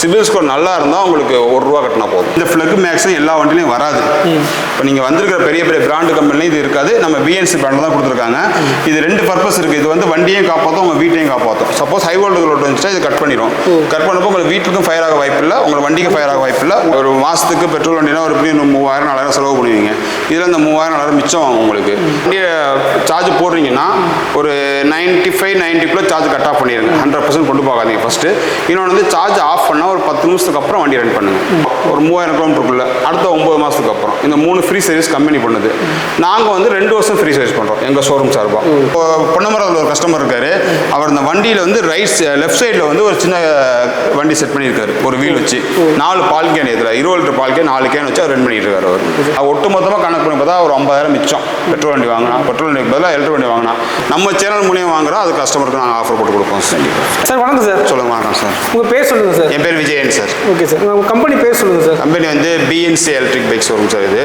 CIBIL score நல்லா இருந்தால் உங்களுக்கு ஒரு ரூபா கட்டினா போதும். இந்த ஃப்ளக் மேக்ஸிமம் எல்லா வண்டிலையும் வராது. இப்போ நீங்கள் வந்திருக்கிற பெரிய பெரிய பிராண்டு கம்பெனிலையும் இது இருக்காது. நம்ம பிஎன்சி பிராண்ட் தான் கொடுத்துருக்காங்க. இது ரெண்டு பர்பஸ் இருக்குது இது வந்து வண்டியையும் காப்பாற்றும் உங்கள் வீட்டையும் காப்பாற்றும் சப்போஸ் ஹை வோல்டேஜ் லோட் வந்துச்சுன்னா இது கட் பண்ணிடும் கட் பண்ணப்போ உங்களுக்கு வீட்டுக்கும் ஃபயர் ஆக வாய்ப்பு இல்லை. உங்கள் வண்டிக்கு ஃபயர் ஆக வாய்ப்பு இல்லை. ஒரு மாதத்துக்கு பெட்ரோல் வண்டினா ஒரு எப்படியும் மூவாயிரம் நாலாயிரம் செலவு பண்ணுவீங்க. இதில் இந்த மூவாயிரம் நாலாயிரம் மிச்சம் ஆகும் உங்களுக்கு. வண்டியை சார்ஜ் போடுறீங்கன்னா ஒரு நைன்ட்டி ஃபைவ் நைன்ட்டிக்குள்ளே சார்ஜ் கட் ஆஃப் பண்ணிடுங்க ஹண்ட்ரட் பர்சன்ட் கொண்டு போகாதீங்க ஃபஸ்ட்டு இன்னொன்று வந்து சார்ஜ் ஆஃப் ஒரு பத்து நிமிஷத்துக்கு அப்புறம் வண்டி ரன் பண்ணுங்க. ஒரு மூவாயிரம் கிலோமீட்டருக்குள்ள அடுத்த ஒம்பது மாதத்துக்கு அப்புறம். இந்த மூணு ஃப்ரீ சர்வீஸ் கம்பெனி பண்ணுது. நாங்கள் வந்து ரெண்டு வருஷம் ஃப்ரீ சர்வீஸ் பண்ணுறோம் எங்கள் ஷோரூம் சார்பாக இப்போ பொன்னமரத்தில் ஒரு கஸ்டமர் இருக்காரு. அவர் இந்த வண்டியில் வந்து ரைட் லெஃப்ட் சைடில் வந்து ஒரு சின்ன வண்டி செட் பண்ணியிருக்காரு. ஒரு வீல் வச்சு. நாலு பால் கேன் இதில் இருபது லிட்டர் பால் கேன் நாலு கேன் வச்சு அவர் ரன் பண்ணிட்டு இருக்காரு அவர். ஒட்டு மொத்தமாக கணக்கு பண்ணி பார்த்தா ஒரு ஐம்பதாயிரம் மிச்சம். பெட்ரோல் வண்டி வாங்கினா பெட்ரோல் வண்டிக்கு பதிலாக எலக்ட்ரிக் வண்டி வாங்கினா. நம்ம சேனல் மூலியம் வாங்குறோம் அது கஸ்டமருக்கு நாங்கள் ஆஃபர் போட்டு கொடுப்போம் கண்டிப்பாக சார் வணக்கம் சார். சொல்லுங்க வணக்கம் சார். உங்கள் பேர் சொல்லுங்கள் சார். என் பேர் Vijayan sir. Okay sir. Company பேர் சொல்லுங்கள் சார். கம்பெனி வந்து BNC electric bike showroom sir இது.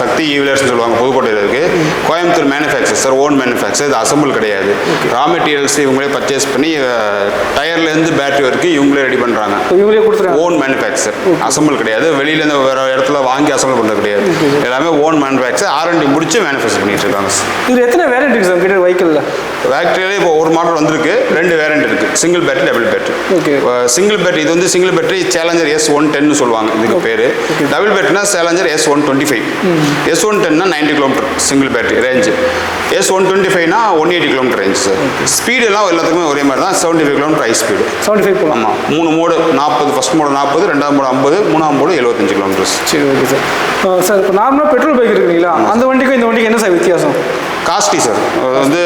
சக்தி ஈவிலர்ஸ்னு சொல்லுவாங்க புதுக்கோட்டையில் இருக்குது Coimbatore manufacture sir own manufacture இது அசம்பிள் கிடையாது. ரா மெட்டீரியல்ஸ் இவங்களே பர்ச்சேஸ் பண்ணி டயர்லேருந்து பேட்டரி வரைக்கும் இவங்களே ரெடி பண்ணுறாங்க இவங்களே கொடுத்துருக்காங்க. ஓன் மேனுஃபேக்சர் அசம்பிள் கிடையாது. வெளியிலேருந்து வேறு இடத்துல வாங்கி அசம்பிள் பண்ணுறது கிடையாது. எல்லாமே own manufacture R and D முடிச்சு மேனுஃபேக்சர் பண்ணிட்டு இருக்காங்க இது எத்தனை வேரியன்ட் இருக்குது சார்? கிட்ட வெஹிக்கிளில் பேட்டரியிலே இப்போ ஒரு மாடல் வந்திருக்கு ரெண்டு வேரியன்ட் இருக்குது single battery double battery Okay. Single battery இது வந்து single battery challenger S one டென்னு சொல்லுவாங்க. இதுக்கு பேர். Double பேட்டரினா challenger S one twenty five S one டென்னா ninety kilometre single battery range S one twenty ஃபைவ்னா one eighty kilometre range sir speed எல்லாம் எல்லாத்துக்குமே ஒரே மாதிரி தான். Seventy five kilometre high speed seventy five போகலாம் ஆமாம் மூணு மோடு நாற்பது ஃபஸ்ட் மோடு நாற்பது ரெண்டாவது மோடு ஐம்பது மூணாவது மோடு எழுபத்தஞ்சு கிலோமீட்டர்ஸ் சரி ஓகே சார் சார் இப்போ நார்மலாக பெட்ரோல் பைக் இருக்குங்களா அந்த வண்டிக்கும் இந்த வண்டிக்கு என்ன சார் வித்தியாசம்? காஸ்ட்லி சார் அது வந்து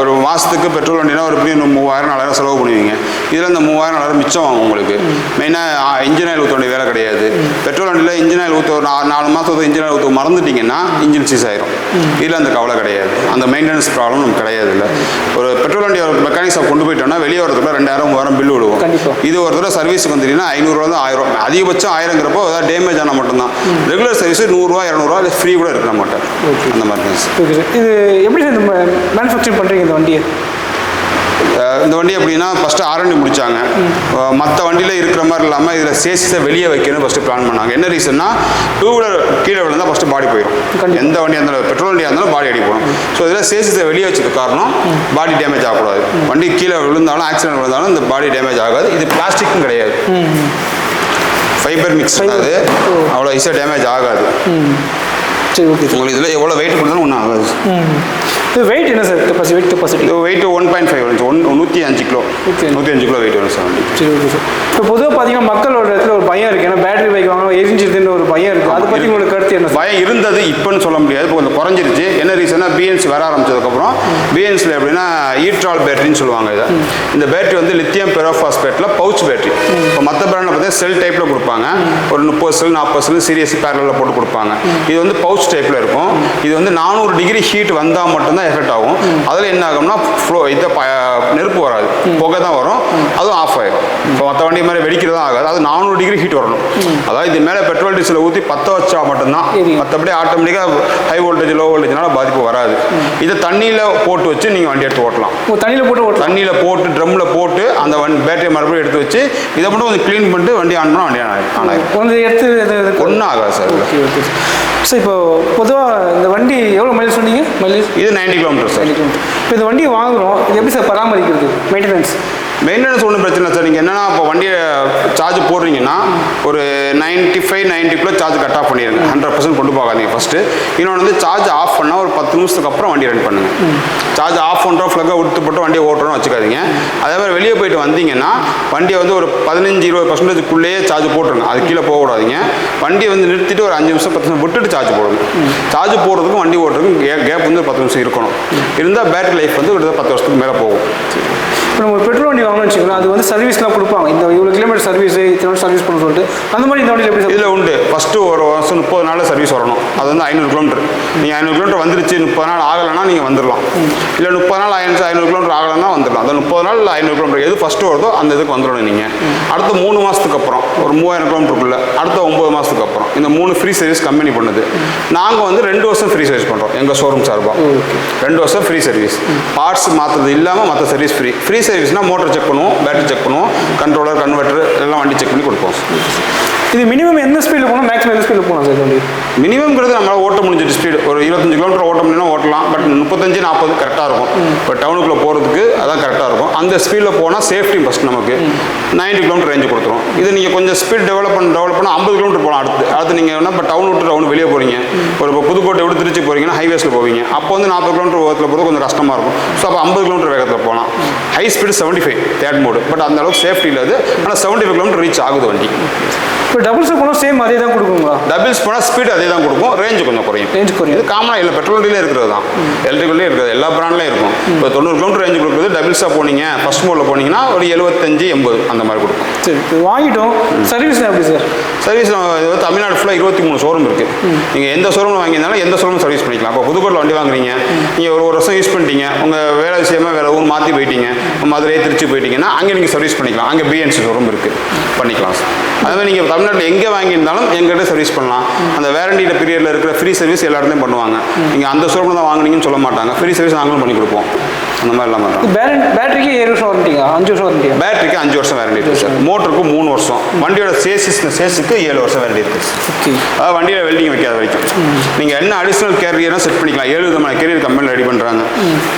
ஒரு மாதத்துக்கு பெட்ரோல் வண்டினா ஒரு எப்படியும் மூவாயிரம் நாலாயிரம் செலவு பண்ணுவீங்க. இதில் இந்த மூவாயிரம் நாலாயிரம் மிச்சம் ஆகும் உங்களுக்கு. மெயினாக இன்ஜின் ஆயில் ஊற்ற வேண்டிய வேலை கிடையாது. பெட்ரோல் வண்டியில் இன்ஜின் ஆயில் ஊற்ற ஒரு நாலு மாதத்துக்கு இன்ஜின் ஆயில் ஊற்ற மறந்துட்டீங்கன்னா இன்ஜின் சீஸ் ஆயிரும். இதில் அந்த கவலை கிடையாது. அந்த மெயின்டெனன்ஸ் ப்ராப்ளம் நமக்கு கிடையாது இல்லை. ஒரு பெட்ரோல் வண்டி ஒரு மெக்கானிக் ஷாப் கொண்டு போயிட்டோம்னா வெளியே வரதுக்குள்ள ரெண்டாயிரம் மூவாயிரம் பில்லு விடுவோம். இது ஒரு தடவை சர்வீஸுக்கு வந்துட்டீங்கன்னா ஐநூறுரூவா தான் ஆயிரம். அதிகபட்சம் ஆயிரங்கிறப்போ ஏதாவது டேமேஜ் ஆனால் மட்டும்தான். ரெகுலர் சர்வீஸ் நூறுரூவா இரநூறுவா இல்லை ஃப்ரீ கூட இருக்க மாட்டேன் அந்த மாதிரி இது எப்படி சார் இந்த மேனுஃபேக்சரிங் பண்ணுறீங்க இந்த வண்டியை? இந்த வண்டி எப்படின்னா ஃபஸ்ட்டு ஆரண்டி முடிச்சாங்க. மற்ற வண்டியில் இருக்கிற மாதிரி இல்லாமல் இதில் சேஸை வெளியே வைக்கணும் ஃபஸ்ட்டு பிளான் பண்ணாங்க. என்ன ரீசன்னா டூ வீலர் கீழே விழுந்தால் ஃபஸ்ட்டு பாடி போயிடும். எந்த வண்டியாக இருந்தாலும் பெட்ரோல் வண்டியாக இருந்தாலும் பாடி அடி போடும் ஸோ இதில் சேஸை வெளியே வச்சது காரணம் பாடி டேமேஜ் ஆகக்கூடாது. வண்டி கீழே விழுந்தாலும் ஆக்சிடென்ட் விழுந்தாலும் இந்த பாடி டேமேஜ் ஆகாது. இது பிளாஸ்டிக்கும் கிடையாது. ஃபைபர் மிக்ஸ் அது அவ்வளோ ஈஸியாக டேமேஜ் ஆகாது. சரி ஓகே உங்களுக்கு இதில் எவ்வளோ வெயிட் கொடுத்தாலும் ஒன்றும் ஆகாது. இது வெயிட் என்ன sir capacity weight capacity weight one point five வந்துச்சு ஒன் நூற்றி அஞ்சு கிலோ. நூற்றி அஞ்சு. கிலோ வெயிட் வரும் சார் சரி ஓகே சார் இப்போ பொதுவாக பார்த்தீங்கன்னா மக்களோட இடத்துல ஒரு பயம் இருக்குது ஏன்னா பேட்டரி பைக் வாங்கணும் எரிஞ்சிருதுன்ற ஒரு பயம் இருக்குது அதை பற்றி உங்களுக்கு கருத்து இருந்தது இப்போன்னு சொல்ல முடியாது. இப்போ கொஞ்சம் குறைஞ்சிருச்சு. என்ன ரீசன்னா பிஎன்சி வர ஆரம்பிச்சதுக்கப்புறம் பிஎன்சியில் எப்படின்னா ஈட்ரால் பேட்டரின்னு சொல்லுவாங்க இதை. இந்த பேட்டரி வந்து லித்தியம் பெரோஃபாஸ்பேட்டில் பவுச் பேட்டரி இப்போ மற்ற பிராண்டில் பார்த்தீங்கன்னா செல் டைப்பில் கொடுப்பாங்க. ஒரு முப்பது செல் நாற்பது செல் சீரியஸ் பேரலில் போட்டு கொடுப்பாங்க. இது வந்து பவுச் டைப்பில் இருக்கும். இது வந்து நானூறு டிகிரி ஹீட் வந்தால் மட்டும்தான் எஃபெக்ட் ஆகும். அதில் என்ன ஆகும்னா ஃப்ளோ இதை ப- நெருப்பு வராது. புகை தான் வரும். அதுவும் ஆஃப் ஆகிடும் இப்போ மற்ற வண்டி மாதிரி வெடிக்கிறதா ஆகாது. அது நானூறு டிகிரி ஹீட் வரணும். அதாவது இது மேலே பெட்ரோல் டீசலை ஊற்றி பற்ற வச்சா மட்டும்தான் மற்றபடி ஆட்டோமேட்டிக்காக ஹை வோல்டேஜ் லோ வோல்டேஜ்னால பாதிப்பு வராது. இதை தண்ணியில் போட்டு வச்சு நீங்கள் வண்டி எடுத்து ஓட்டலாம். தண்ணியில் போட்டு ஓட்டலாம். தண்ணியில் போட்டு ட்ரம்மில் போட்டு அந்த வண்டி பேட்டரி மறுபடியும் எடுத்து வச்சு இதை மட்டும் கொஞ்சம் க்ளீன் பண்ணிட்டு வண்டி ஆன் பண்ணால் வண்டி ஆன் ஆயிடும் ஆன் ஆயிடும் கொஞ்சம் எடுத்து ஒன்றும் ஆகாது சார். ஓகே ஓகே சார் இப்போ பொதுவாக இந்த வண்டி எவ்வளோ மைலேஜ் சொன்னீங்க? மைலேஜ் இது 90 கிலோமீட்டர் சார். இப்போ இந்த வண்டியை வாங்குறோம் இது எப்படி சார் பராமரிக்கிறது? மெயின்டெனன்ஸ் மெயின்டெனன்ஸ் ஒன்றும் பிரச்சனை இல்லை சார் நீங்கள் என்னன்னா இப்போ வண்டியை சார்ஜ் போடுறீங்கன்னா ஒரு நைன்ட்டி ஃபைவ் நைன்ட்டிக்குள்ளே சார்ஜ் கட் ஆஃப் பண்ணிடுங்க ஹண்ட்ரட் பர்சன்ட் கொண்டு போகாதீங்க ஃபஸ்ட்டு இன்னொன்று வந்து சார்ஜ் ஆஃப் பண்ணால் ஒரு பத்து நிமிஷத்துக்கு அப்புறம் வண்டி ரன் பண்ணுங்க. சார்ஜ் ஆஃப் பண்ணுறோம் ஃப்ளக்கை விட்டு போட்டு வண்டியை ஓட்டுறோம்னு வச்சுக்காதீங்க. அதே மாதிரி வெளியே போயிட்டு வந்தீங்கன்னா வண்டியை வந்து ஒரு பதினஞ்சு இருபது பர்சன்டேஜ்க்குள்ளேயே சார்ஜ் போட்டுருங்க. அது கீழே போகக்கூடாதீங்க. வண்டியை வந்து நிறுத்திட்டு ஒரு அஞ்சு நிமிஷம் பத்து நிமிஷம் விட்டுட்டு சார்ஜ் போடுங்க. சார்ஜ் போடுறதுக்கும் வண்டி ஓட்டுறதுக்கும் கே கேப் வந்து பத்து நிமிஷம் இருக்கணும். இருந்தால் பேட்டரி லைஃப் வந்து கிட்டத்தட்ட பத்து வருஷத்துக்கு மேலே போகும். இப்போ நம்ம பெட்ரோல் வண்டி வாங்கணும்னு வச்சுக்கோங்களேன் அது வந்து சர்வீஸ்லாம் கொடுப்பாங்க. இந்த இவ்வளோ கிலோமீட்டர் சர்வீஸ் இத்தனை சர்வீஸ் பண்ண சொல்லிட்டு. அந்த மாதிரி இந்த வண்டியில் எப்படி இதில் உண்டு. ஃபஸ்ட்டு ஒரு வருஷம் முப்பது நாளில் சர்வீஸ் வரணும். அது வந்து ஐநூறு கிலோமீட்டர் நீங்கள் ஐநூறு கிலோமீட்டர் வந்துருச்சு முப்பது நாள் ஆகலைன்னா நீங்கள் வந்துடலாம் இல்லை முப்பது நாள் ஆயிடுச்சு ஐநூறு கிலோமீட்டர் ஆகலைன்னா வந்துடலாம் அந்த முப்பது நாள் ஐநூறு கிலோமீட்டர் எது ஃபஸ்ட்டு வருதோ அந்த இதுக்கு வந்துடணும் நீங்கள் அடுத்த மூணு மாதத்துக்கு அப்புறம் ஒரு மூவாயிரம் கிலோமீட்டருக்குள்ளே அடுத்த ஒம்பது இந்த மூணு ஃப்ரீ சர்வீஸ் கம்பெனி பண்ணுது. நாங்கள் வந்து ரெண்டு வருஷம் ஃப்ரீ சர்வீஸ் பண்ணுறோம் எங்கள் ஷோரூம் சார்பாக ரெண்டு வருஷம் ஃப்ரீ சர்வீஸ் பார்ட்ஸ் மாற்றுறது இல்லாமல் மற்ற சர்வீஸ் ஃப்ரீ ஃப்ரீ சர்வீஸ்னால் மோட்டர் செக் பண்ணுவோம் பேட்டரி செக் பண்ணுவோம் கண்ட்ரோலர் கன்வெர்ட்டர் எல்லாம் வண்டி செக் பண்ணி கொடுப்போம். இது மினிமம் எந்த ஸ்பீடில் போகணும்? மேக்ஸிமம் எந்த ஸ்பீடில் போகணும் சார் வண்டி மினிமம்ங்கிறது நம்மளால் ஓட்ட முடிஞ்சிட்டு ஸ்பீடு ஒரு இருபத்தஞ்சு கிலோமீட்டர் ஓட்ட முடியும்னா ஓட்டலாம். பட் முப்பத்தஞ்சு நாற்பது கரெக்டாக இருக்கும். இப்போ டவுனுக்குள்ளே போகிறதுக்கு அதான் கரெக்டாக இருக்கும். அந்த ஸ்பீடில் போனால் சேஃப்டி ஃபஸ்ட் நமக்கு. 90 கிலோமீட்டர் ரேஞ்சு கொடுத்துரும். இது நீங்கள் கொஞ்சம் ஸ்பீட் டெவலப் பண்ண டெவலப் பண்ணால் ஐம்பது கிலோமீட்டர் போகலாம் அடுத்து. அடுத்து நீங்கள் என்ன இப்போ டவுன் விட்டு டவுன் வெளியே போகிறீங்க ஒரு இப்போ புதுக்கோட்டை விட்டு திருச்சி போகிறீங்கன்னா ஹைவேஸில் போவீங்க. அப்போ வந்து நாற்பது கிலோமீட்டர் வேகத்தில் போகிறது கொஞ்சம் கஷ்டமாக இருக்கும். ஸோ அப்போ ஐம்பது கிலோமீட்டர் வேகத்தில் போகலாம். High speed seventy five third mode but அந்த அளவுக்கு சேஃப்டி இல்லை அது. ஆனால் செவன்ட்டி ஃபைவ் கிலோமீட்டர் ரீச் ஆகுது வண்டி. இப்போ டபுள்ஸில் போனால் சேம் அதே தான் கொடுக்குங்களா? டபுள்ஸ் போனால் ஸ்பீடு அதே தான் கொடுக்கும். ரேஞ்சு கொஞ்சம் குறையும். ரேஞ்ச் குறையும். இது காமனாக இல்லை. பெட்ரோல் வண்டியிலே இருக்கிறது தான். எலக்ட்ரிக்கல்லே இருக்கிறது. எல்லா பிராண்ட்லேயும் இருக்கும். இப்போ தொண்ணூறு கிலோமீட்டர் ரேஞ்சு கொடுக்குறது டபுள்ஸாக போனீங்க ஃபஸ்ட் மோடில் போனீங்கன்னா ஒரு எழுபத்தஞ்சு எண்பது அந்த மாதிரி கொடுக்கும். சரி வாங்கிட்டோம். சர்வீஸ்லாம் எப்படி சார் சர்வீஸ் வந்து தமிழ்நாடு ஃபுல்லாக இருபத்தி மூணு ஷோரூம் இருக்குது நீங்கள் எந்த ஷோரூமில் வாங்கியிருந்தாலும் எந்த ஷோரூம் சர்வீஸ் பண்ணிக்கலாம். இப்போ புதுக்கோட்டில் வண்டி வாங்குறீங்க. நீங்கள் ஒரு ஒரு வருஷம் யூஸ் பண்ணிட்டீங்க. உங்கள் வேலை விஷயமா வேறு ஊர் மாற்றி போயிட்டீங்க. மதுரை திருச்சி போயிட்டீங்கன்னா அங்கே நீங்கள் சர்வீஸ் பண்ணிக்கலாம். அங்கே பிஎன்சி ஷோரூம் இருக்குது பண்ணிக்கலாம் சார் அதே மாதிரி நீங்கள் தமிழ்நாட்டில் எங்கே வாங்கியிருந்தாலும் எங்கிட்ட சர்வீஸ் பண்ணலாம். அந்த வேரண்டியில் பீரியடில் இருக்கிற ஃப்ரீ சர்வீஸ் எல்லா இடத்துலையும் பண்ணுவாங்க. நீங்கள் அந்த ஷோரூமில் தான் வாங்குனீங்கன்னு சொல்ல மாட்டாங்க. ஃப்ரீ சர்வீஸ் நாங்களும் பண்ணி கொடுப்போம். அந்த மாதிரி எல்லாம் பண்ணுறோம் பேரண்ட் பேட்டரிக்கு ஏழு வருஷம் வாரண்டிங்க அஞ்சு வருஷம் வாரண்டியா பேட்டரிக்கு அஞ்சு வருஷம் வேரண்டி இருக்குது சார். மோட்டருக்கு மூணு வருஷம். வண்டியோட சேசிஸ் சேஸுக்கு ஏழு வருஷம் வேரண்டி இருக்குது அதாவது வண்டியில் வெல்டிங் வைக்காத வரைக்கும். நீங்கள் என்ன அடிஷனல் கேரியரும் செட் பண்ணிக்கலாம். ஏழு விதமான கேரியர் கம்பெனியில் ரெடி பண்ணுறாங்க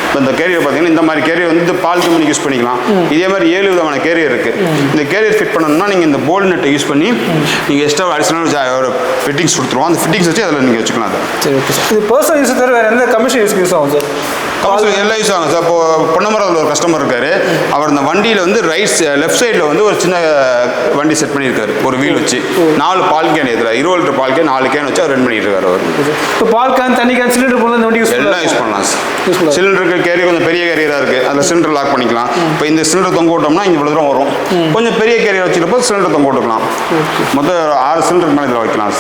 இப்போ இந்த கேரியர் பார்த்தீங்கன்னா இந்த மாதிரி கேரியர் வந்து பால் கம்பெனிக்கு யூஸ் பண்ணிக்கலாம். இதே மாதிரி ஏழு விதமான கேரியர் இருக்குது இந்த கேரியர் ஃபிட் பண்ணணும்னா நீங்கள் இந்த போல்ட் நெட்டை யூஸ் பண்ணி நீங்கள் எக்ஸ்ட்ரா அடிஷனல் ஒரு ஃபிட்டிங்ஸ் கொடுத்துருவோம். அந்த ஃபிட்டிங்ஸ் வச்சு அதில் நீங்கள் வச்சுக்கலாம் அதை. சரி ஓகே சார் இது பர்சனல் யூஸ் தவிர வேறு எந்த கமிஷன் யூஸ் யூஸ் ஆகும் சார்? கம்சல் எல்லாம் யூஸ் ஆகும் சார். பொன்னமரத்தில் ஒரு கஸ்டமர் இருக்காரு. அவர் இந்த வண்டியில் வந்து ரைட் லெஃப்ட் சைடில் வந்து ஒரு சின்ன வண்டி செட் பண்ணியிருக்காரு. ஒரு வீல் வச்சு. நாலு பால் கேன் இதில். இருபது லிட்டர் பால் கேன் நாலு கேன் வச்சு அவர் ரன் பண்ணிட்டு இருக்காரு அவர். இப்போ பால் கேன் தண்ணி கேன் சிலிண்டர் போல இந்த வண்டி யூஸ் எல்லாம் யூஸ் பண்ணலாம். சிலிண்டருக்கு கேரியர் கொஞ்சம் பெரிய கேரியராக இருக்குது அதில் சிலிண்டர் லாக் பண்ணிக்கலாம். இப்போ இந்த சிலிண்டர் தொங்க விட்டோம்னா இங்கே இவ்வளோ தூரம் வரும். கொஞ்சம் பெரிய கேரியர் வச்சுருப்போ சிலிண்டர் தொங்க விட்டுக்கலாம். மொத்தம் ஆறு சிலிண்டர் மேலே இதில் வைக்கலாம்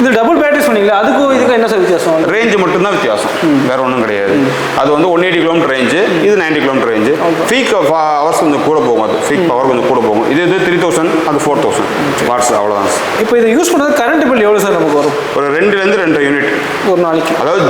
இது டபுள் பேட்டரி சொன்னீங்களா அதுக்கும் இதுக்கும் என்ன சார் வித்தியாசம்? ரேஞ்சு மட்டும்தான் வித்தியாசம். வேற ஒன்றும் கிடையாது. அது வந்து ஒன் எயிட்டி கிலோமீட்டர் ரேஞ்சு இது 90 கிலோமீட்டர் ரேஞ்சு ஃபீக் ஹவர்ஸ் கொஞ்சம் கூட போகும் அது. ஃபீக் பவர் கொஞ்சம் கூட போகும். இது இது த்ரீ தௌசண்ட் அது ஃபோர் தௌசண்ட் வாட்ஸ் அவ்வளோதான் இப்போ இதை யூஸ் பண்ணது கரண்ட் பில் எவ்வளோ சார் நமக்கு வரும்? ஒரு ரெண்டுலேருந்து ரெண்டு யூனிட் ஒரு நாளைக்கு. அதாவது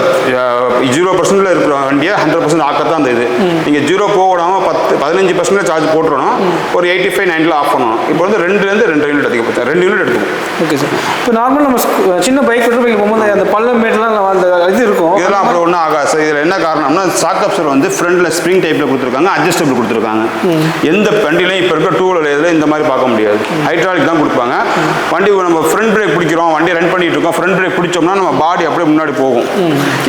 ஜீரோ பர்சன்ட்ல இருக்கிற வண்டியை ஹண்ட்ரட் பர்சன்ட் ஆக்கத்தான் அந்த இது. நீங்கள் ஜீரோ போக விடாமல் பத்து பதினஞ்சு பர்சன்ட் சார்ஜ் போட்டுறணும் ஒரு எயிட்டி ஃபைவ் நைன்ல ஆஃப் பண்ணணும் இப்போ வந்து ரெண்டுலேருந்து ரெண்டு யூனிட் அதிகப்படுத்த ரெண்டு யூனிட் எடுத்துக்கும் ஓகே சார் இப்போ நார்மல் நம்ம சின்ன பைக் பெட்ரோல் பைக் போகும்போது அந்த பள்ளம் மேட்லாம் அந்த இது இருக்கும். இதெல்லாம் அப்புறம் ஒன்றும் ஆகாது இதில் என்ன காரணம்னா சாக் அப்சர் வந்து ஃப்ரண்ட்ல ஸ்ப்ரிங் டைப்பில் கொடுத்துருக்காங்க அட்ஜஸ்டபிள் கொடுத்துருக்காங்க. எந்த வண்டிலையும் இப்போ இருக்க டூ வீலர் இதில் இந்த மாதிரி பார்க்க முடியாது. ஹைட்ராலிக் தான் கொடுப்பாங்க. வண்டி நம்ம ஃப்ரண்ட் பிரேக் பிடிக்கிறோம் வண்டி ரன் பண்ணிட்டு இருக்கோம் ஃப்ரண்ட் பிரேக் பிடிச்சோம்னா நம்ம பாடி அப்படியே முன்னாடி போகும்.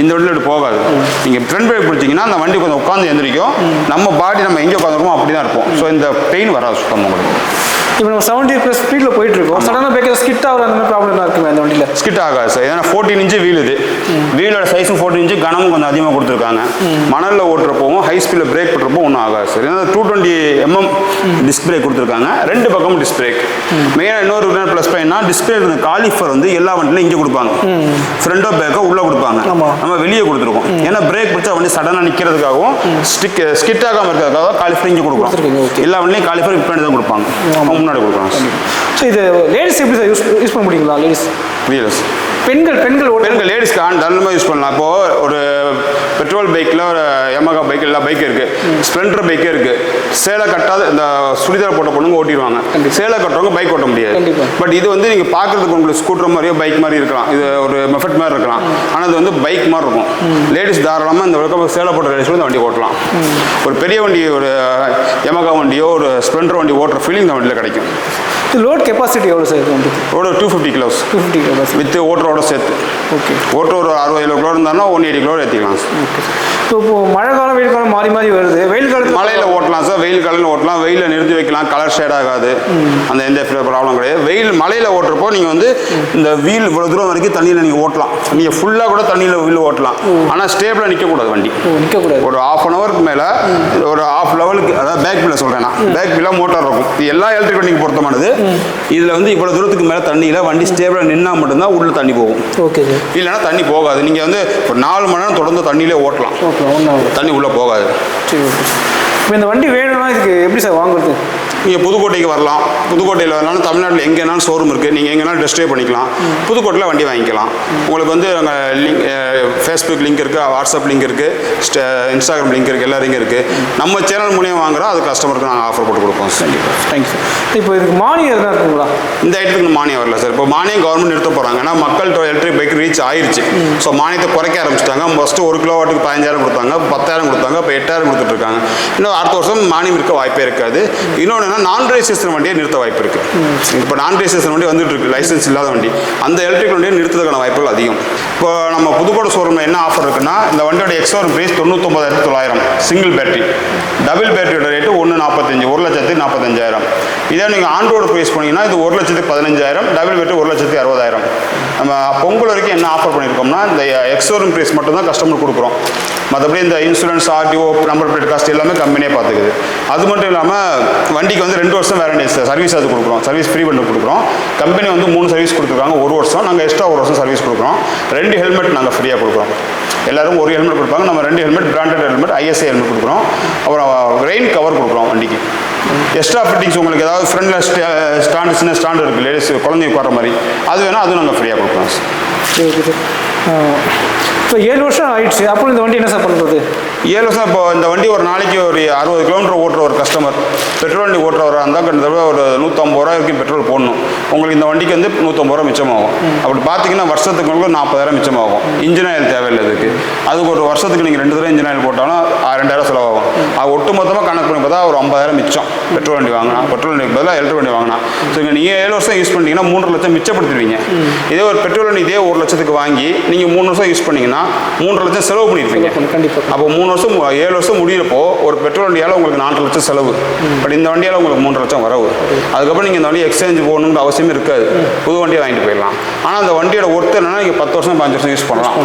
இந்த வண்டியில் இப்படி போகாது. நீங்கள் ஃப்ரண்ட் பிரேக் பிடிச்சிங்கன்னா அந்த வண்டி கொஞ்சம் உட்காந்து எந்திரிக்கும். நம்ம பாடி நம்ம எங்கே உட்காந்துருக்கோம் அப்படி தான் இருப்போம். ஸோ இந்த பெயின் வராது சுத்தமாக உங்களுக்கு. இப்போ நம்ம செவன்ட்டி ப்ளஸ் ஸ்பீடில் போயிட்டு இருக்கோம் சடனாக பைக்கில் ஸ்கிட் ஆகிற அந்த மாதிரி ப்ராப்ளம் இருக்குமே அந்த வண்டியில்? ஸ்கிட் ஆகாது சார் ஏன்னா ஃபோர்டீன் இன்ச்சு வீல் இது வீலோட சைஸும் ஃபோர்டீன் இன்ச்சு கனமும் கொஞ்சம் அதிகமாக கொடுத்துருக்காங்க. மணலில் ஓட்டுறப்போவும் ஹை ஸ்பீடில் பிரேக் பண்ணுறப்போ ஒன்றும் ஆகாது சார் ஏன்னா two twenty MM disc brake கொடுத்துருக்காங்க. ரெண்டு பக்கமும் டிஸ்க் பிரேக் மெயினாக இன்னொரு ப்ளஸ் பாயிண்ட்னா டிஸ்பிளே இருந்த காலிஃபர் வந்து எல்லா வண்டியிலும் இங்கே கொடுப்பாங்க. ஃப்ரண்டோ பேக்கோ உள்ளே கொடுப்பாங்க. நம்ம வெளியே கொடுத்துருக்கோம். ஏன்னா பிரேக் பிடிச்சா வண்டி சடனாக நிற்கிறதுக்காகவும் ஸ்டிக் ஸ்கிட் ஆகாமல் இருக்கிறதுக்காக காலிஃபர் இங்கே கொடுக்குறோம். எல்லா வண்டிலையும் காலிஃபர் பின்னாடி தான் கொடுப்பாங்க. முன்னாடி கொடுக்குறோம் ஸோ இது லேடிஸ் எப்படி சார் யூஸ் யூஸ் பண்ண முடியுங்களா லேடிஸ் புரியல சார் பெண்கள் பெண்கள் பெண்கள் லேடிஸ்க்கு ஆன் தாராளமாக யூஸ் பண்ணலாம். இப்போ ஒரு பெட்ரோல் பைக்கில் ஒரு எமகா பைக் எல்லா பைக்கும் இருக்கு. ஸ்ப்ளெண்டர் பைக்கே இருக்கு. சேலை கட்டாத இந்த சுடிதார் போட்ட பொண்ணுங்க ஓட்டிடுவாங்க. சேலை கட்டுறவங்க பைக் ஓட்ட முடியாது. பட் இது வந்து நீங்கள் பார்க்கறதுக்கு உங்களுக்கு ஸ்கூட்டர் மாதிரியோ பைக் மாதிரி இருக்கலாம். இது ஒரு மெஃபட் மாதிரி இருக்கலாம். ஆனால் இது வந்து பைக் மாதிரி இருக்கும். லேடிஸ் தாராளமாக இந்த வழக்கம் சேலை போட்ட லேடிஸ் இந்த வண்டி ஓட்டலாம். ஒரு பெரிய வண்டி ஒரு எமகா வண்டியோ ஒரு ஸ்ப்ளெண்டர் வண்டி ஓட்டுற ஃபீலிங் இந்த வண்டியில் கிடைக்கும். இது லோட் கெப்பாசிட்டி எவ்வளோ சார் இது ஒரு two fifty kilos two fifty capacity with ஓட்டரோட சேர்த்து. ஓகே ஓட்டர் ஒரு அறுபது கிலோ கிலோ இருந்தாலும் ஒன் எயிட்டி கிலோ ஏற்றிக்கலாம் ஓகே ஸோ இப்போ மழை காலம் வெயில் காலம் மாறி மாறி வருது. வெயில் காலத்தில் மலையில் ஓட்டலாம் சார் வெயில் காலையில் ஓட்டலாம். வெயிலில் நிறுத்தி வைக்கலாம். கலர் ஷேட் ஆகாது. அந்த எந்த ப்ராப்ளம் கிடையாது. வெயில் மலையில் ஓட்டுறப்போ நீங்கள் வந்து இந்த வீல் இவ்வளோ தூரம் வரைக்கும் தண்ணியில் நீங்கள் ஓட்டலாம். நீங்கள் ஃபுல்லாக கூட தண்ணியில் வீல் ஓட்டலாம். ஆனால் ஸ்டேபிளாக நிற்கக்கூடாது வண்டி. நிற்கக்கூடாது ஒரு ஆஃப் அன் ஹவருக்கு மேலே ஒரு ஆஃப் லெவலுக்கு அதாவது பேக் பில்ல சொல்கிறேன் நான். பேக் பில்லாக மோட்டார் இருக்கும். இது எல்லா எலக்ட்ரிக் வண்டிக்கு பொருத்தமானது. இதில் வந்து இவ்வளோ தூரத்துக்கு மேலே தண்ணியில் வண்டி ஸ்டேபிளாக நின்னா மட்டும்தான் உள்ள தண்ணி போகும். ஓகே இல்லைன்னா தண்ணி போகாது. நீங்கள் வந்து ஒரு நாலு மணி நேரம் தொடர்ந்து தண்ணியிலே ஓட்டலாம். ஓகே தண்ணி உள்ளே போகாது. சரி ஓகே இப்போ இந்த வண்டி வேணும்னா இதுக்கு எப்படி சார் வாங்குறது? நீங்கள் புதுக்கோட்டைக்கு வரலாம். புதுக்கோட்டையில் வரலாம் தமிழ்நாட்டில் எங்கேனாலும் ஷோரூம் இருக்குது நீங்கள் எங்கேனாலும் டெஸ்ட் ட்ரைவ் பண்ணிக்கலாம். புதுக்கோட்டையில் வண்டி வாங்கிக்கலாம். உங்களுக்கு வந்து நாங்கள் லிங்க் ஃபேஸ்புக் லிங்க் இருக்குது வாட்ஸ்அப் லிங்க் இருக்குது இன்ஸ்டாகிராம் லிங்க் இருக்குது எல்லா லிங்க் இருக்குது நம்ம சேனல் மூலியம் வாங்குறோம். அது கஸ்டமருக்கு நாங்கள் ஆஃபர் போட்டு கொடுப்போம் சார் தேங்க்யூ சார் இப்போ இதுக்கு மானியம் எதுனா இருக்குங்களா? இந்த ஐட்டத்துக்கு மானியம் வரல சார் இப்போ மானியம் கவர்மெண்ட் நிறுத்த போகிறாங்க ஏன்னா மக்கள்கிட்ட எலக்ட்ரிக் பைக் ரீச் ஆயிருச்சு. ஸோ மானியத்தை குறைக்க ஆரம்பிச்சிட்டாங்க. ஃபஸ்ட்டு ஒரு கிலோ வாட்டுக்கு பதினஞ்சாயிரம் கொடுத்தாங்க பத்தாயிரம் கொடுத்தாங்க இப்போ எட்டாயிரம் கொடுத்துட்டு இருக்காங்க. இன்னும் அடுத்த வருஷம் மானியம் இருக்க வாய்ப்பே இருக்காது. இன்னொன்று என்னன்னா நான் ரெஜிஸ்ட்ரேஷன் வண்டியை நிறுத்த வாய்ப்பு இருக்குது இப்போ நான் ரெஜிஸ்ட்ரேஷன் வண்டி வந்துட்டு இருக்கு லைசன்ஸ் இல்லாத வண்டி. அந்த எலக்ட்ரிக் வண்டியை நிறுத்துறதுக்கான வாய்ப்புகள் அதிகம். இப்போ நம்ம புதுக்கோட்டை ஷோரூமில் என்ன ஆஃபர் இருக்குன்னா இந்த வண்டியோட எக்ஸ்ஓர் பிரைஸ் தொண்ணூத்தொம்பதாயிரத்தி தொள்ளாயிரம். சிங்கிள் பேட்டரி டபுள் பேட்டரியோட ரேட்டு ஒன்று நாற்பத்தஞ்சு ஒரு லட்சத்தி நாற்பத்தஞ்சாயிரம் இதே நீங்கள் ஆண்ட்ரோடு ப்ரைஸ் போனீங்கன்னா இது ஒரு லட்சத்தி பதினஞ்சாயிரம் டபுள் பேட்டரி ஒரு லட்சத்தி அறுபதாயிரம். நம்ம பொங்கல் வரைக்கும் என்ன ஆஃபர் பண்ணியிருக்கோம்னா இந்த எக்ஸோரூம் ப்ரைஸ் மட்டும் தான் கஸ்டமர் கொடுக்குறோம். மற்றபடி இந்த insurance RTO number plate cost எல்லாமே கம்பெனியே பார்த்துக்குது. அது மட்டும் இல்லாமல் வண்டிக்கு வந்து ரெண்டு வருஷம் வேரண்டி சர்வீஸ் அது கொடுக்குறோம். சர்வீஸ் ஃப்ரீ பண்ணி கொடுக்குறோம். கம்பெனி வந்து மூணு சர்வீஸ் கொடுத்துருக்காங்க ஒரு வருஷம். நாங்கள் எக்ஸ்ட்ரா ஒரு வருஷம் சர்வீஸ் கொடுக்குறோம். ரெண்டு ஹெல்மெட் நாங்கள் ஃப்ரீயாக கொடுக்குறோம். எல்லாரும் ஒரு ஹெல்மெட் கொடுப்பாங்க. நம்ம ரெண்டு helmet branded helmet ISI helmet கொடுக்குறோம். அப்புறம் ரெயின் கவர் கொடுக்குறோம் வண்டிக்கு. எக்ஸ்ட்ரா ஃபிட்டிங்ஸ் உங்களுக்கு ஏதாவது ஃப்ரண்டில் ஸ்டாண்டு சின்ன ஸ்டாண்டு இருக்குது லேடிஸ் குழந்தைங்க உட்கார மாதிரி. அது வேணால் அதுவும் நாங்கள் ஃப்ரீயாக கொடுக்குறோம் சார் சரி. ஓகே சார் இப்போ ஏழு வருஷம் ஆயிடுச்சு. அப்புறம் இந்த வண்டி என்ன சார் பண்ணுறது? ஏழு வருஷம் இப்போ இந்த வண்டி ஒரு நாளைக்கு ஒரு அறுபது கிலோமீட்டர் ஓட்டுற ஒரு கஸ்டமர் பெட்ரோல் வண்டி ஓட்டுறவராக இருந்தால் கிட்டத்தட்ட ஒரு நூற்றம்பது ரூபா வரைக்கும் பெட்ரோல் போடணும். உங்களுக்கு இந்த வண்டிக்கு வந்து நூற்றம்பது ரூபா மிச்சமாகும். அப்படி பார்த்தீங்கன்னா வருஷத்துக்கு உங்களுக்கு நாற்பதாயிரம் மிச்சமாகும். இன்ஜின் ஆயில் தேவையில்லை இதுக்கு அதுக்கு ஒரு வருஷத்துக்கு நீங்கள் ரெண்டு தடவை இன்ஜின் ஆயில் போட்டாலும் ரெண்டாயிரம் செலவாகும். அது ஒட்டு மொத்தமாக கணக்கு பண்ணி பார்த்தா ஒரு ஐம்பதாயிரம் மிச்சம். பெட்ரோல் வண்டி வாங்கினா பெட்ரோல் வண்டிக்கு பதிலாக எலக்ட்ரிக் வண்டி வாங்கினா. ஸோ நீங்கள் ஏழு வருஷம் யூஸ் பண்ணிட்டீங்கன்னா மூன்று லட்சம் மிச்சப்படுத்துவீங்க இதே ஒரு பெட்ரோல் வண்டி இதே ஒரு லட்சத்துக்கு வாங்கி நீங்கள் மூணு வருஷம் யூஸ் பண்ணிங்கன்னா மூன்று லட்சம் செலவு பண்ணியிருப்பீங்க. கண்டிப்பாக அப்போ மூணு வருஷம் ஏழு வருஷம் முடியிறப்போ ஒரு பெட்ரோல் வண்டியால் உங்களுக்கு நாலு லட்சம் செலவு. பட் இந்த வண்டியால் உங்களுக்கு மூன்று லட்சம் வரவு. அதுக்கப்புறம் நீங்கள் இந்த வண்டி எக்ஸ்சேஞ்ச் போகணுன்ற அவசியம் இருக்காது. புது வண்டியை வாங்கிட்டு போயிடலாம். ஆனால் அந்த வண்டியோட ஒர்த்து என்னன்னா நீங்கள் பத்து வருஷம் பாஞ்சு வருஷம் யூஸ் பண்ணலாம்.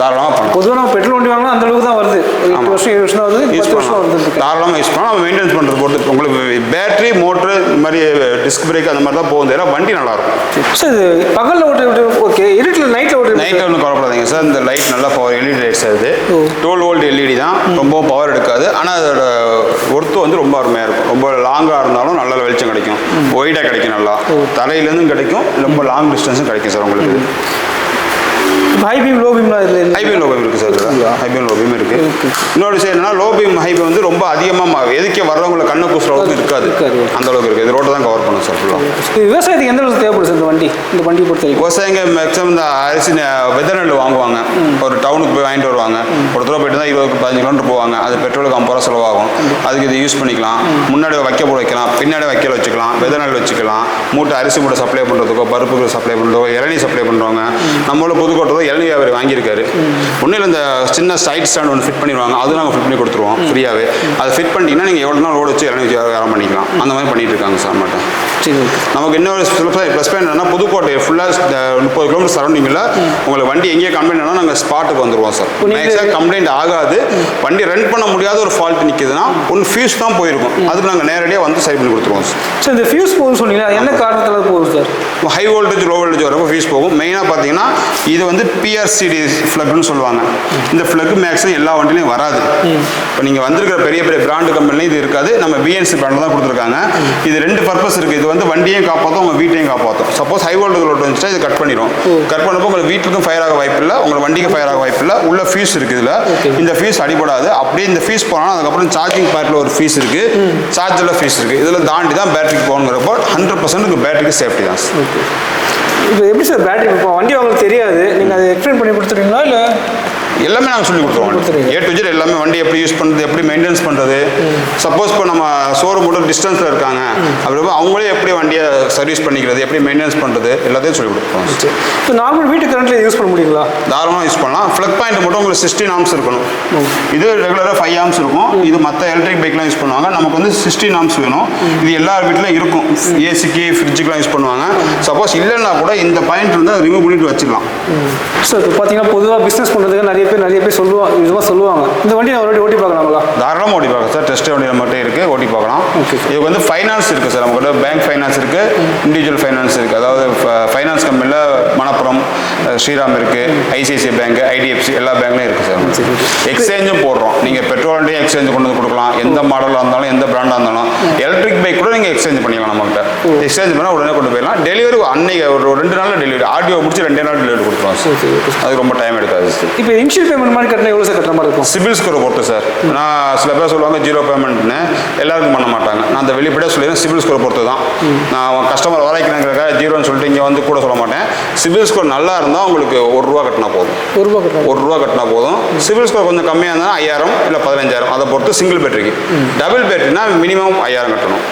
தாராளமாக பண்ணலாம். பொதுவாக நம்ம பெட்ரோல் வண்டி வாங்கினா அந்த அளவுக்கு தான் வருது. எட்டு வருஷம் ஏழு வருஷம் வருது யூஸ் பண்ணலாம். தாராளமாக யூஸ் பண்ணலாம். நம்ம மெயின்டைன்ஸ் பண்ணுறது பொறுத்து உங்களுக்கு பேட்டரி மோட்ரு இந்த மாதிரி டிஸ்க் பிரேக் அந்த மாதிரி தான் போகும். தவிர வண்டி நல்லாயிருக்கும் சார் இது பகலில் ஓட்டு ஓகே இருட்டில் நைட்டில் ஒன்றும் கவலைப்படாதீங்க சார் இந்த லைட் நல்லா பவர் எல்இடி லைட்ஸ் அது ஓ. டுவெல் வோல்ட் எல்இடி தான். ரொம்ப பவர் எடுக்காது. ஆனால் அதோட ஒர்த்து வந்து ரொம்ப அருமையாக இருக்கும். ரொம்ப லாங்காக இருந்தாலும் நல்ல வெளிச்சம் கிடைக்கும். ஒய்டாக கிடைக்கும் நல்லா. தரையிலேருந்தும் கிடைக்கும். ரொம்ப லாங் டிஸ்டன்ஸும் கிடைக்கும் சார் உங்களுக்கு. ஹை பீம் லோ பீம்லாம் இதில் ஹைபீம் லோ பீம் இருக்குது சார் இதில். லோ பீம் இருக்குது இன்னொரு விஷயம் என்னன்னா லோ பீம் வந்து ரொம்ப அதிகமாக எதுக்கே வர்றவங்களை கண்ணு கூசுற அளவுக்கு இருக்காது. அந்த அளவுக்கு இருக்குது இது ரோட்டை தான் கவர் பண்ணும் சார் ஃபுல்லாக விவசாயத்துக்கு எந்த அளவுக்கு தேவைப்படுது சார் இந்த வண்டி? இந்த வண்டியை பொறுத்த வரைக்கும்? விவசாயிங்க மேக்ஸிமம் இந்த அரிசி விதை நெல் வாங்குவாங்க. ஒரு டவுனுக்கு போய் வாங்கிட்டு வருவாங்க. ஒரு தடவை போயிட்டு தான் இருபது பதினஞ்சு கிலோமீட்டர் போவாங்க. அது பெட்ரோலுக்கு ஐம்பது ரூபா செலவாகும். அதுக்கு இது யூஸ் பண்ணிக்கலாம். முன்னாடி வைக்க போட வைக்கலாம். பின்னாடி வைக்கல வச்சுக்கலாம். விதை நெல் வச்சுக்கலாம். மூட்டை அரிசி மூட்டை சப்ளை பண்ணுறதுக்கோ பருப்புக்கு சப்ளை பண்ணுறதோ இளநீ சப்ளை பண்ணுறவங்க நம்மள புதுக்கோட்டை இளநீ வியாபாரி வாங்கியிருக்காரு. ஒன்றும் இல்லை இந்த சின்ன சைட் ஸ்டாண்ட் ஒன்று ஃபிட் பண்ணிடுவாங்க. அதுவும் நாங்கள் ஃபிட் பண்ணி கொடுத்துருவோம் ஃப்ரீயாகவே அதை ஃபிட் பண்ணிட்டீங்கன்னா நீங்கள் எவ்வளோ நாள் ஓட வச்சு இளநீ வியாபாரம் பண்ணிக்கலாம். அந்த மாதிரி பண்ணிட்டு இருக்காங்க சார் மட்டும் நமக்கு இன்னொரு ப்ளஸ் பாயிண்ட் என்னன்னா புதுக்கோட்டை ஃபுல்லாக முப்பது கிலோமீட்டர் சரௌண்டிங்கில் உங்களுக்கு வண்டி எங்கேயே கம்ப்ளைண்ட் ஆனால் நாங்கள் ஸ்பாட்டுக்கு வந்துடுவோம் சார். மேக்ஸிமம் கம்ப்ளைண்ட் ஆகாது. வண்டி ரன் பண்ண முடியாத ஒரு ஃபால்ட் நிற்குதுன்னா ஒன்று ஃபியூஸ் தான் போயிருக்கும். அதுக்கு நாங்கள் நேரடியாக வந்து சரி பண்ணி கொடுத்துருவோம் சார். இந்த ஃபியூஸ் போகுதுன்னு சொன்னீங்களா என்ன காரணத்தில் போகுது sir? High voltage low voltage வரப்போ ஃபீஸ் போகும். மெயினாக பார்த்தீங்கன்னா இது வந்து பிஆர்சிடி ஃப்ளக்னு சொல்லுவாங்க. இந்த ஃப்ளக் மேக்ஸிமம் எல்லா வண்டிலையும் வராது. இப்போ நீங்கள் வந்திருக்கிற பெரிய பெரிய பிராண்டு கம்பெனிலையும் இது இருக்காது. நம்ம பிஎன்சி பிராண்டில் தான் கொடுத்துருக்காங்க. இது ரெண்டு பர்பஸ் இருக்குது இது வந்து வண்டியையும் காப்பாற்றும் உங்கள் வீட்டையும் காப்பாற்றும் சப்போஸ் ஹை வோல்டேஜ் லோட் வந்துச்சுன்னா இது கட் பண்ணிடும் கட் பண்ணப்போ உங்களுக்கு வீட்டுக்கும் ஃபயர் ஆக வாய்ப்பு இல்லை. உங்களுக்கு வண்டிக்கு ஃபயர் ஆக வாய்ப்பு இல்லை. உள்ள ஃபீஸ் இருக்குது இதில். இந்த ஃபீஸ் அடிபடாது. அப்படியே இந்த ஃபீஸ் போனால் அதுக்கப்புறம் சார்ஜிங் பார்ட்டில் ஒரு ஃபீஸ் இருக்குது சார்ஜரில் ஃபீஸ் இருக்குது இதில் தாண்டி தான் பேட்டரிக்கு போகணுங்கிறப்போ ஹண்ட்ரட் பர்சன்ட் பேட்டரிக்கு சேஃப்டி தான். இப்போ எப்படி சார் பேட்டரி இப்போ வண்டி வாங்களுக்கு தெரியாது. நீங்கள் அதை எக்ஸ்பிளைன் பண்ணி கொடுத்துருவீங்களா இல்லை? எல்லாமே நாங்கள் சொல்லி கொடுத்துருவோம். ஏ டு ஜெட் எல்லாமே வண்டி எப்படி யூஸ் பண்ணுறது எப்படி மெயின்டைன்ஸ் பண்ணுறது சப்போஸ் இப்போ நம்ம ஷோரூம் மட்டும் டிஸ்டன்ஸில் இருக்காங்க. அப்படி அவங்களே எப்படி வண்டியை சர்வீஸ் பண்ணிக்கிறது எப்படி மெயின்டைன்ஸ் பண்ணுறது எல்லாத்தையும் சொல்லி கொடுப்போம் இப்போ நார்மல் வீட்டு கரண்ட்டில் யூஸ் பண்ண முடியுங்களா? தாராளமாக யூஸ் பண்ணலாம். ஃப்ளக் பாயிண்ட் மட்டும் உங்களுக்கு சிக்ஸ்டீன் ஆம்ஸ் இருக்கணும். இது ரெகுலராக ஃபைவ் ஆம்ஸ் இருக்கும். இது மற்ற எலக்ட்ரிக் பைக்லாம் யூஸ் பண்ணுவாங்க. நமக்கு வந்து சிக்ஸ்டீன் ஆம்ஸ் வேணும். இது எல்லா வீட்லையும் இருக்கும். ஏசிக்கு ஃப்ரிட்ஜுக்குலாம் யூஸ் பண்ணுவாங்க. சப்போஸ் இல்லைன்னா கூட இந்த பாயிண்ட் இருந்தால் ரிமூவ் பண்ணிட்டு வச்சிடலாம். சார் இப்போ பார்த்தீங்கன்னா பொதுவாக பிஸ்னஸ் பண்ணுறதுக்கு நிறைய நிறைய பேர் நிறைய பேர் சொல்லுவாங்க இதுவாக சொல்லுவாங்க. இந்த வண்டி நான் ஒரு வாட்டி ஓட்டி பார்க்கலாங்களா தாராளமாக ஓட்டி பார்க்கலாம் சார். டெஸ்ட் வண்டி நம்மகிட்ட இருக்குது ஓட்டி பார்க்கலாம். Okay. இதுக்கு வந்து ஃபைனான்ஸ் இருக்குது சார். நம்மகிட்ட பேங்க் ஃபைனான்ஸ் இருக்குது இண்டிவிஜுவல் ஃபைனான்ஸ் இருக்குது அதாவது ஃபைனான்ஸ் கம்பெனியில் மணப்புரம் ஸ்ரீராம் இருக்குது ஐசிஐசிஐ பேங்க் ஐடிஎஃப்சி எல்லா பேங்க்லையும் இருக்குது சார். எக்ஸ்சேஞ்சும் போடுறோம். நீங்கள் பெட்ரோல் வண்டியும் எக்ஸ்சேஞ்ச் கொண்டு வந்து கொடுக்கலாம். எந்த மாடலாக இருந்தாலும் எந்த பிராண்டாக இருந்தாலும். எலக்ட்ரிக் பைக் கூட நீங்கள் எக்ஸ்சேஞ்ச் பண்ணிக்கலாம் நம்மகிட்ட. எக்ஸ்சேஞ்ச் பண்ணால் உடனே கொண்டு போயிடலாம். டெலிவரி அன்னைக்கு ஒரு ரெண்டு நாளில் டெலிவரி ஆர்டிஓ முடிச்சு ரெண்டே நாள் டெலிவரி கொடுத்துருவோம் அது ரொம்ப டைம் எடுக்காது இப்போ இனிஷியல் பேமெண்ட் மாதிரி கட்டினா எவ்வளோ சார் கட்டுற மாதிரி இருக்கும்? சிபில் ஸ்கோரை பொறுத்து சார் நான் சில பேர் சொல்லுவாங்க ஜீரோ பேமெண்ட்னு எல்லாருக்கும் பண்ண மாட்டாங்க. நான் அந்த வெளிப்படையாக சொல்லிடுறேன் சிபில் ஸ்கோரை பொறுத்து தான் நான் கஸ்டமர் வரைக்கிறேங்கிறக்க ஜீரோன்னு சொல்லிட்டு இங்கே வந்து கூட சொல்ல மாட்டேன். சிபில் ஸ்கோர் நல்லா இருந்தால் உங்களுக்கு ஒரு ரூபா கட்டினா போதும். ஒரு ரூபா கட்டுறாங்க ஒரு ரூபா கட்டினா போதும். சிபில் ஸ்கோர் கொஞ்சம் கம்மியாக இருந்தால் ஐயாயிரம் இல்லை பதினஞ்சாயிரம். அதை பொறுத்து சிங்கிள் பேட்டரிக்கு டபுள் பேட்டரினா மினிமம் ஐயாயிரம் கட்டணும்.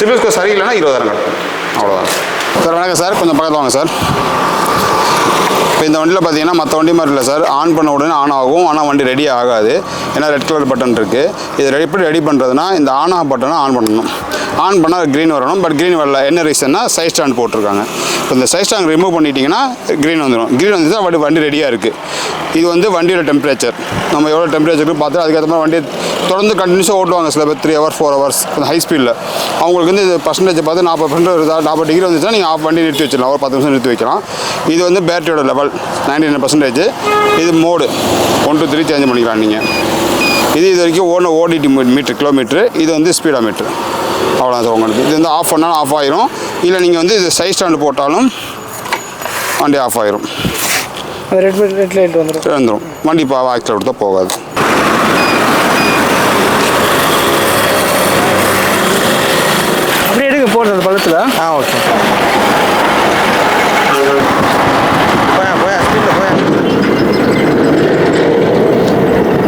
சிபில் ஸ்கோர் சரியில்லைன்னா இருபதாயிரம் கட்டணும். அவ்வளோதான் சார் வணக்கம் சார் கொஞ்சம் பக்கத்தில் வாங்க சார் இப்போ இந்த வண்டியில் பார்த்தீங்கன்னா மற்ற வண்டி மாதிரி இல்லை சார். ஆன் பண்ண உடனே ஆன் ஆகும். ஆனால் வண்டி ரெடி ஆகாது. ஏன்னா ரெட் கலர் பட்டன் இருக்குது இது ரெடி எப்படி ரெடி பண்ணுறதுனா இந்த ஆன் ஆக பட்டனை ஆன் பண்ணணும். ஆன் பண்ணால் க்ரீன் வரணும். பட் க்ரீன் வரல. என்ன ரீசன்னா சைஸ் ஸ்டாண்ட் போட்டிருக்காங்க. இப்போ இந்த சைஸ் ஸ்டாண்ட் ரிமூவ் பண்ணிட்டீங்கன்னா க்ரீன் வந்துடும் க்ரீன் வந்து வண்டி வண்டி ரெடியாக இருக்குது இது வந்து வண்டியோட டெம்பரேச்சர் நம்ம எவ்வளோ டெம்பரேச்சர் பார்த்து அதுக்கேற்ற மாதிரி வண்டி தொடர்ந்து கண்டினியூஸாக ஓட்டுவாங்க சில பேர் த்ரீ ஹவர் ஃபோர் ஹவர்ஸ் அந்த ஹை ஸ்பீடில் அவங்களுக்கு வந்து இது பர்சன்டேஜ் பார்த்து நாற்பது பர்சன்ட் நாற்பது டிகிரி வந்துச்சுன்னா நீங்கள் ஆஃப் வண்டி நிறுத்தி வச்சிடலாம். ஒரு பத்து நிமிஷம் நிறுத்தி வைக்கலாம். இது வந்து பேட்டரியோட லெவல் நைன்டி நைன் பர்சன்டேஜ் இது mode one two three change பண்ணிக்கலாம் நீங்கள் இது இது வரைக்கும் ஓன ஓடிடி மீட்ரு கிலோமீட்ரு இது வந்து ஸ்பீடா மீட்ரு அவ்வளோதான் சார் உங்களுக்கு. இது வந்து ஆஃப் பண்ணாலும் ஆஃப் ஆயிரும். இல்லை நீங்கள் வந்து இது சைட் ஸ்டாண்டு போட்டாலும் வண்டி ஆஃப் ஆயிரும். ரெட் ரெட் லைட் வந்துடும் வந்துடும் வண்டி இப்போ ஆக்சில் கொடுத்தா போகாது அப்படியே பள்ளத்தில் ஆ ஓகே போயா போயா ஸ்பீடில் போயா.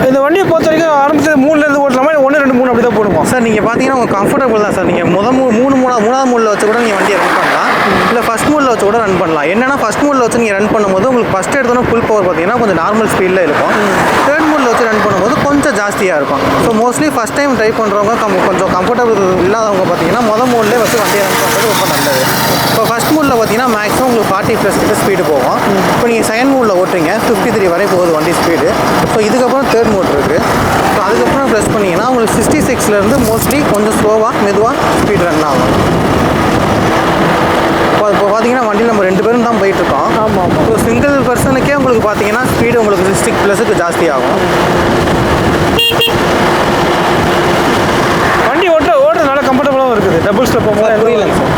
இந்த வண்டியை பொறுத்த வரைக்கும் ஆரம்பத்தில் மூணுலேருந்து ஓட்டலாமா? ஒன்று ரெண்டு மூணு அப்படி தான் போடுமா சார் நீங்கள் பார்த்தீங்கன்னா உங்களுக்கு கம்ஃபர்டபுள் தான் சார். நீங்கள் முத மூ மூணு மூணாவது மூணாவது மூடில் வச்சு கூட நீங்கள் வண்டியை ரன் பண்ணலாம். இல்லை ஃபஸ்ட் மூடில் வச்சு கூட ரன் பண்ணலாம். என்னன்னா ஃபஸ்ட் மூடில் வச்சு நீங்கள் ரன் பண்ணும்போது உங்களுக்கு ஃபஸ்ட் எடுத்தோன்னா ஃபுல் பவர் பார்த்தீங்கன்னா கொஞ்சம் நார்மல் ஸ்பீடில் இருக்கும். தேர்ட் மூடில் வச்சு ரன் பண்ணும்போது கொஞ்சம் ஜாஸ்தியாக இருக்கும். So mostly first time try பண்ணுறவங்க கம் கொஞ்சம் கம்ஃபர்டபுள் இல்லாதவங்க பார்த்தீங்கன்னா முத மோட்லேயே வச்சு வண்டியை ரன் பண்ணுறது ரொம்ப நல்லது. இப்போ ஃபஸ்ட் மூடில் பார்த்தீங்கன்னா மேக்ஸிமம் உங்களுக்கு ஃபார்ட்டி ப்ளஸ் கிட்ட ஸ்பீடு போகும். இப்போ நீங்கள் செகண்ட் மூடில் ஓட்டுறீங்க ஃபிஃப்டி த்ரீ வரை போகுது வண்டி ஸ்பீடு ஸோ இதுக்கப்புறம் தேர்ட் மோட் இருக்குது ஸோ அதுக்கப்புறம் ப்ளஸ் பண்ணிங்கன்னா உங்களுக்கு சிக்ஸ்டி சிக்ஸ்லேருந்து மோஸ்ட்லி கொஞ்சம் ஸ்லோவாக மெதுவாக ஸ்பீட் ரன் ஆகும். இப்போ பார்த்தீங்கன்னா வண்டியில் நம்ம ரெண்டு பேரும் தான் போயிட்டுருக்கோம். ஆமாம், ஆமாம். இப்போ சிங்கிள் பர்சனுக்கே உங்களுக்கு பார்த்தீங்கன்னா ஸ்பீடு உங்களுக்கு சிக்ஸ்டி ப்ளஸுக்கு ஜாஸ்தி ஆகும். வண்டி ஓட்ட ஓடுறது நல்லா கம்ஃபர்டபுளாகவும் இருக்குது. டபுள்ஸில் போகும்போது புரியலங்க சார்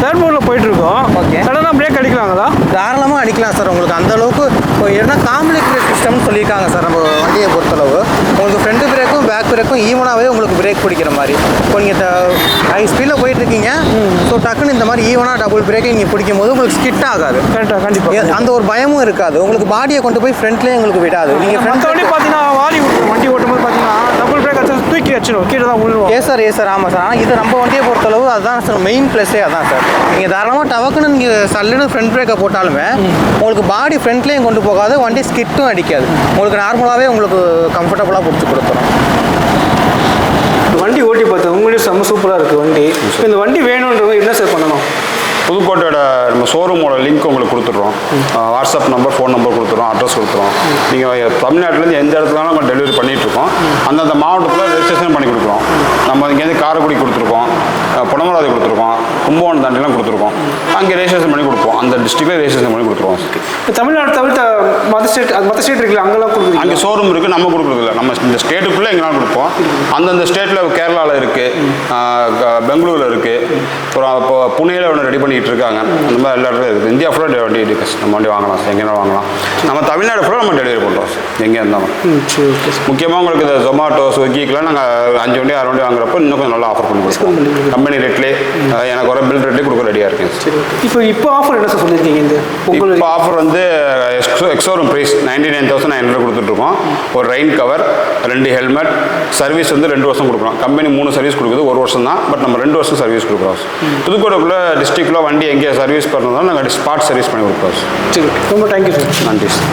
தேர்ட் மோடில் போயிட்டு இருக்கோம் Okay. சடனாக பிரேக் அடிக்கலாங்களா? தாராளமாக அடிக்கலாம் சார் உங்களுக்கு அந்த அளவுக்கு இப்போ என்ன காம்ப்ளெக்ஸ் பிரேக் சிஸ்டம்னு சொல்லியிருக்காங்க சார் நம்ம வண்டியை பொறுத்தளவு உங்களுக்கு ஃப்ரண்ட் பிரேக்கும் பேக் பிரேக்கும் ஈவனாகவே உங்களுக்கு பிரேக் பிடிக்கிற மாதிரி. இப்போ நீங்கள் ஹை ஸ்பீடில் போயிட்டு இருக்கீங்க ஸோ டக்குன்னு இந்த மாதிரி ஈவனாக டபுள் பிரேக்கை நீங்கள் பிடிக்கும் போது உங்களுக்கு ஸ்கிட் ஆகாது. கரெக்டாக கண்டிப்பாக அந்த ஒரு பயமும் இருக்காது. உங்களுக்கு பாடியை கொண்டு போய் ஃப்ரண்ட்லேயே உங்களுக்கு விடாது. நீங்கள் மற்ற வண்டி ஃப்ரண்ட் பார்த்தீங்கன்னா வாலி விட்டுரும் வண்டி ஓட்டும்போது பார்த்தீங்கன்னா டபுள் பிரேக் அடிச்சு தூக்கி வச்சிடும் கீழே தான் விழுவோம் ஏ சார் ஏ சார் ஆமாம் சார் ஆனால் இது நம்ம வண்டியை பொறுத்தளவு அதுதான் சார் மெயின் ப்ளஸ்ஸே அதான் சார் நீங்கள் தாராளமாக டவக்குன்னு நீங்கள் சல்லுன்னு ஃப்ரண்ட் பிரேக்கை போட்டாலுமே உங்களுக்கு பாடி ஃப்ரண்ட்லேயும் கொண்டு போகாது வண்டி ஸ்கிட்டும் அடிக்காது. உங்களுக்கு நார்மலாகவே உங்களுக்கு கம்ஃபர்டபுளாக பிடிச்சி கொடுத்துரும். ஓட்டி பார்த்தேன். உங்களுடைய செம்ம சூப்பராக இருக்குது வண்டி. இந்த வண்டி வேணுன்றவங்க என்ன சார் பண்ணணும்? புதுக்கோட்டையோட நம்ம ஷோரூமோட லிங்க் உங்களுக்கு கொடுத்துட்றோம். வாட்ஸ்அப் நம்பர் ஃபோன் நம்பர் கொடுத்துறோம் அட்ரஸ் கொடுத்துறோம் நீங்கள் தமிழ்நாட்டிலேருந்து எந்த இடத்துலனாலும் நம்ம டெலிவரி பண்ணிகிட்ருக்கோம் அந்தந்த மாவட்டத்தில் ரெஜிஸ்ட்ரேஷன் பண்ணி கொடுக்குறோம். நம்ம இங்கேருந்து காரைக்குடி கொடுத்துருக்கோம். புனமராதி கொடுத்துருக்கோம். கும்பகோணம் தாண்டிலாம் கொடுத்துருக்கோம். அங்கே ரெஜிஸ்ட்ரேஷன் பண்ணி கொடுப்போம். அந்த டிஸ்ட்ரிக்டில் ரெஜிஸ்ட்ரேஷன் பண்ணி கொடுத்துருவோம். இப்போ தமிழ்நாடு தவிர்த்த மற்ற ஸ்டேட் மற்ற ஸ்டேட் இருக்குல்ல அங்கெல்லாம் கொடுக்குறீங்க அங்கே ஷோரூம் இருக்குது நம்ம கொடுக்குறதில்ல. நம்ம இந்த ஸ்டேட்டுக்குள்ளே எங்கேனாலும் கொடுப்போம். அந்தந்த ஸ்டேட்டில் கேரளாவில் இருக்குது பெங்களூரில் இருக்குது அப்புறம் இப்போ புனேல ஒன்று ரெடி பண்ணிட்டு இருக்காங்க மாதிரி எல்லா இருக்குது. இந்தியா ஃபுல்லாக வண்டி இருக்குது நம்ம வண்டி வாங்கலாம் சார். எங்கேனா வாங்கலாம். நம்ம தமிழ்நாடு ஃபுல்லாக நம்ம டெலிவரி பண்ணுறோம் சார். எங்கே இருந்தாலும் முக்கியமாக உங்களுக்கு இந்த ஜொமாட்டோ ஸ்விக்கிக்கெலாம் நாங்கள் அஞ்சு வண்டி ஆறு வண்டி வாங்குறப்போ இன்னும் கொஞ்சம் நல்லா ஆஃபர் பண்ணி கொடுப்போம். கம்பெனி ரேட்லேயே எனக்கு வர பில் ரேட்லேயே கொடுக்க ரெடியாக இருக்கேன் சார். இப்போ இப்போ ஆஃபர் என்ன சார் சொல்லியிருக்கீங்க இந்த இப்போ ஆஃபர் வந்து Exo ex showroom price ninety nine thousand nine hundred கொடுத்துட்ருக்கோம். ஒரு ரெயின் கவர் ரெண்டு ஹெல்மெட் சர்வீஸ் வந்து ரெண்டு வருஷம் கொடுக்குறோம் கம்பெனி மூணு சர்வீஸ் கொடுக்குது. ஒரு வருஷம் தான் பட் நம்ம ரெண்டு வருஷம் சர்வீஸ் கொடுக்குறோம் புதுக்கோட்டைக்குள்ளே டிஸ்ட்ரிக்டில் வண்டி எங்கே சர்வீஸ் பண்ணணும் நாங்கள் ஸ்பாட் சர்வீஸ் பண்ணி கொடுக்குறோம் சரி ரொம்ப தேங்க்யூ சார் நன்றி சார்